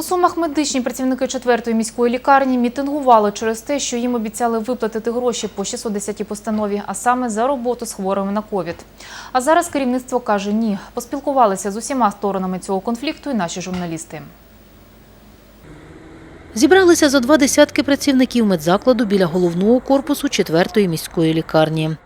У Сумах медичні працівники 4-ї міської лікарні мітингували через те, що їм обіцяли виплатити гроші по 610-й постанові, а саме за роботу з хворими на ковід. А зараз керівництво каже ні. Поспілкувалися з усіма сторонами цього конфлікту і наші журналісти. Зібралися за два десятки працівників медзакладу біля головного корпусу 4-ї міської лікарні.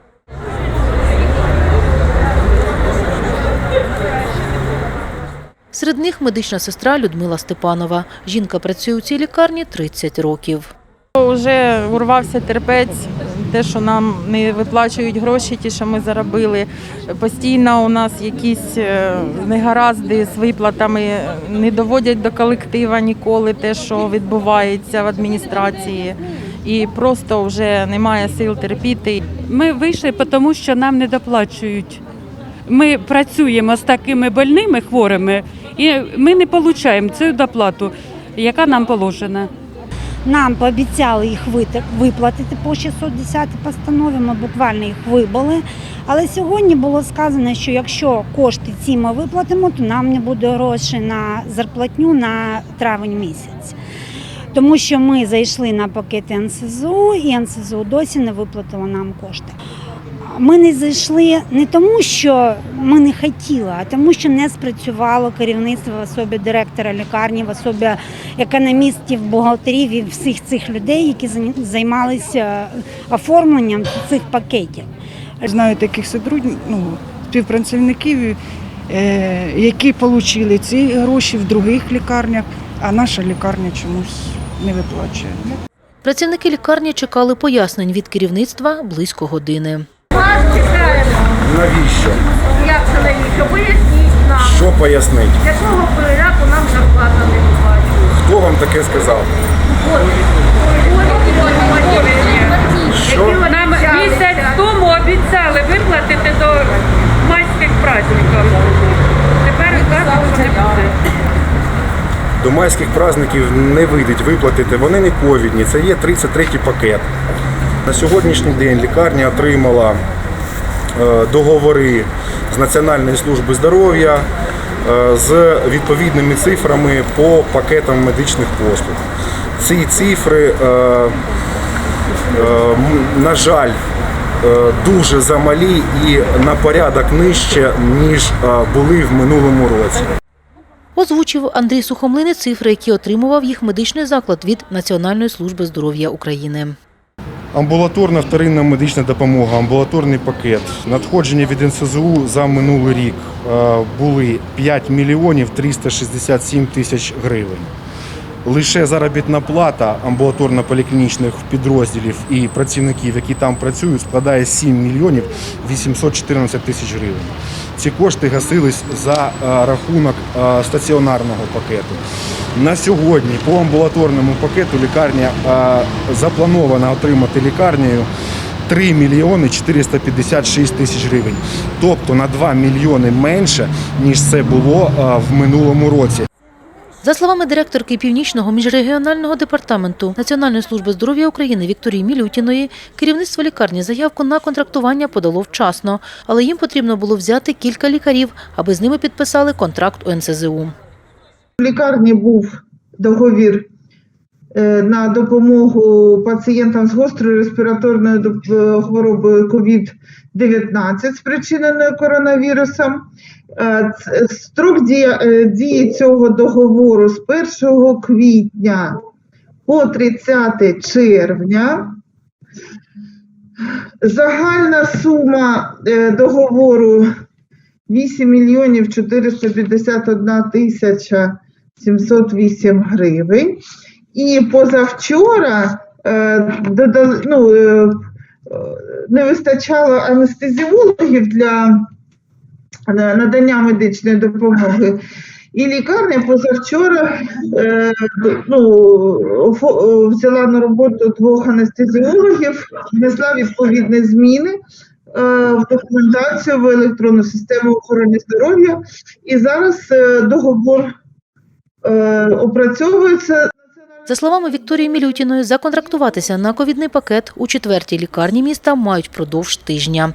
Серед них медична сестра Людмила Степанова. Жінка працює у цій лікарні 30 років. Вже урвався терпець, те, що нам не виплачують гроші, ті, що ми заробили. Постійно у нас якісь е, негаразди з виплатами, не доводять до колектива ніколи те, що відбувається в адміністрації. І просто вже немає сил терпіти. Ми вийшли, тому що нам не доплачують. Ми працюємо з такими больними хворими, і ми не отримуємо цю доплату, яка нам положена. Нам пообіцяли їх виплатити по 610 постанові, ми буквально їх вибили. Але сьогодні було сказано, що якщо кошти ці ми виплатимо, то нам не буде грошей на зарплатню на травень місяць. Тому що ми зайшли на пакети НСЗУ, і НСЗУ досі не виплатило нам кошти. Ми не зайшли не тому, що ми не хотіли, а тому, що не спрацювало керівництво в особі директора лікарні, в особі економістів, бухгалтерів і всіх цих людей, які займалися оформленням цих пакетів. Знаю таких сотрудників, ну, співпрацівників, е, які отримали ці гроші в других лікарнях, а наша лікарня чомусь не виплачує. Працівники лікарні чекали пояснень від керівництва близько години. Навіщо? Як це навіщо? Поясніть нам, Що пояснить? якого переляку нам зарплата не виплачують. Хто вам таке сказав? Що? Нам місяць тому обіцяли виплатити до майських праздників. Тепер кажуть, що не буде. До майських праздників не вийдуть виплатити. Вони не ковідні. Це є 33-й пакет. На сьогоднішній день лікарня отримала договори з Національної служби здоров'я е, з відповідними цифрами по пакетам медичних послуг. Ці цифри, е, е, на жаль, е, дуже замалі і на порядок нижче, ніж е, були в минулому році. Озвучив Андрій Сухомлини цифри, які отримував їх медичний заклад від Національної служби здоров'я України. Амбулаторна вторинна медична допомога, амбулаторний пакет. Надходження від НСЗУ за минулий рік е, були 5 мільйонів 367 тисяч гривень. Лише заробітна плата амбулаторно-поліклінічних підрозділів і працівників, які там працюють, складає 7 мільйонів 814 тисяч гривень. Ці кошти гасились за е, рахунок е, стаціонарного пакету. На сьогодні по амбулаторному пакету лікарня е, запланована отримати лікарнею 3 мільйони 456 тисяч гривень, тобто на 2 мільйони менше, ніж це було в минулому році. За словами директорки Північного міжрегіонального департаменту Національної служби здоров'я України Вікторії Мілютіної, керівництво лікарні заявку на контрактування подало вчасно, але їм потрібно було взяти кілька лікарів, аби з ними підписали контракт у НСЗУ. В лікарні був договір на допомогу пацієнтам з гострою респіраторною е, хворобою COVID-19, спричиненою коронавірусом. Е, Строк е, дії цього договору з 1 квітня по 30 червня. Загальна сума е, договору 8 мільйонів 451 тисяча 708 гривень. І позавчора е, ну, е, не вистачало анестезіологів для надання медичної допомоги. І лікарня позавчора е, ну, взяла на роботу двох анестезіологів, внесла відповідні зміни в документацію в електронну систему охорони здоров'я. І зараз договор опрацьовується. За словами Вікторії Мілютіної, законтрактуватися на ковідний пакет у четвертій лікарні міста мають продовж тижня.